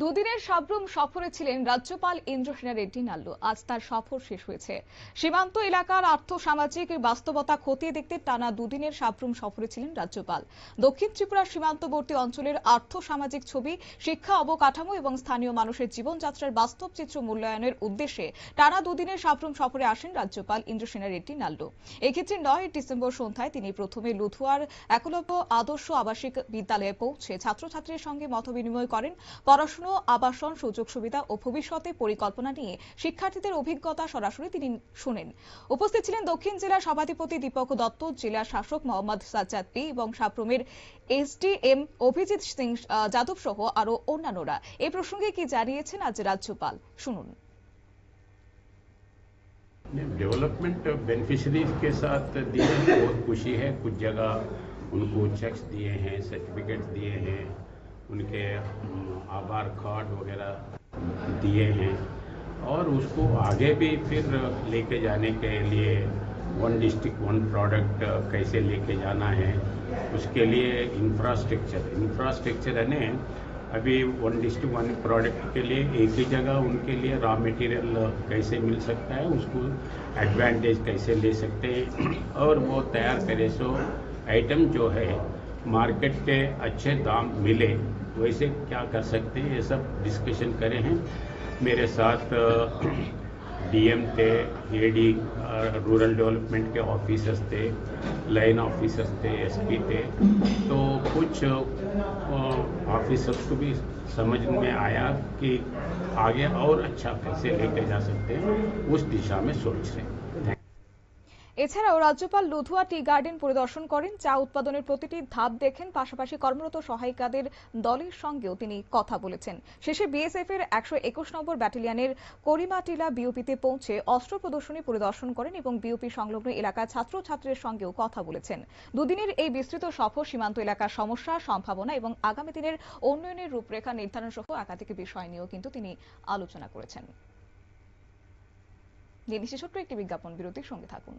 দুদিনের সাবরুম সফরে ছিলেন রাজ্যপাল ইন্দ্রসেনা রেড্ডি নাল্লু। আজ তার সফর শেষ হয়েছে। সীমান্ত এলাকার আর্থ সামাজিক বাস্তবতা খতিয়ে দেখতে টানা দুদিনের সাবরুম সফরে ছিলেন রাজ্যপাল। দক্ষিণ ত্রিপুরা সীমান্তবর্তী অঞ্চলের আর্থ সামাজিক ছবি, শিক্ষা অবকাঠামো এবং স্থানীয় মানুষের জীবনযাত্রার বাস্তব চিত্র মূল্যায়নের উদ্দেশ্যে টানা দুদিনের সাবরুম সফরে আসেন রাজ্যপাল ইন্দ্রসেনা রেড্ডি নাল্লু। এক্ষেত্রে নয় ডিসেম্বর সন্ধ্যায় তিনি প্রথমে লুথুয়ার একলব্য আদর্শ আবাসিক বিদ্যালয়ে পৌঁছে ছাত্রছাত্রীর সঙ্গে মতবিনিময় করেন। পড়াশোনা আবাসন সুযোগ সুবিধা ও ভবিষ্যতে পরিকল্পনা নিয়ে শিক্ষার্থীদের অভিজ্ঞতা সরাসরি তিনি শুনেন উপস্থিত ছিলেন দক্ষিণ জেলা সভাধিপতি দীপক দত্ত জেলা শাসক মোহাম্মদ সাজ্জাদ পি এবং সাপ্রমের এসডিএম অভিজিৎ সিং আহ, যাদব সহ আরো অন্যান্যরা এই প্রসঙ্গে কি জানিয়েছেন আজ রাজ্যপাল শুনুন डेवलपमेंट बेनिफिशरीज के साथ दिए हैं बहुत खुशी है कुछ जगह उनको चेक्स दिए हैं सर्टिफिकेट्स दिए हैं उनके आधार कार्ड वगैरह दिए हैं और उसको आगे भी फिर लेके जाने के लिए वन डिस्ट्रिक्ट वन प्रोडक्ट कैसे लेके जाना है, उसके लिए इंफ्रास्ट्रक्चर इंफ्रास्ट्रक्चर यानी अभी वन डिस्ट्रिक्ट वन प्रोडक्ट के लिए एक ही जगह उनके लिए रॉ मटेरियल कैसे मिल सकता है, उसको एडवांटेज कैसे ले सकते हैं और वो तैयार करे। सो आइटम जो है मार्केट के अच्छे दाम मिले। वैसे क्या कर सकते हैं? ये सब डिस्कशन करे हैं। मेरे साथ डीएम थे एडी रूरल डेवलपमेंट के ऑफिसर्स थे लाइन ऑफिसर्स थे एसपी थे। तो कुछ ऑफिसर्स को भी समझ में आया कि आगे और अच्छा कैसे लेके जा सकते हैं, उस दिशा में सोच रहे हैं. এছাড়াও রাজ্যপাল লুধুয়া টি গার্ডেন পরিদর্শন করেন, চা উৎপাদনের প্রতিটি ধাপ দেখেন, পাশাপাশি কর্মরত সহায়িকাদের দলের সঙ্গেও তিনি কথা বলেছেন। শেষে বিএসএফ এর একশো একুশ নম্বর ব্যাটালিয়নের করিমাটিলা বিওপিতে পৌঁছে অস্ত্র প্রদর্শনী পরিদর্শন করেন এবং বিওপি সংলগ্ন এলাকার ছাত্রছাত্রীদের সঙ্গেও কথা বলেছেন। দুদিনের এই বিস্তৃত সফর সীমান্ত এলাকার সমস্যা, সম্ভাবনা এবং আগামী দিনের উন্নয়নের রূপরেখা নির্ধারণ সহ একাধিক বিষয় নিয়েও কিন্তু তিনি আলোচনা করেছেন। ছোট্ট একটি বিজ্ঞাপন বিরতির সঙ্গে থাকুন।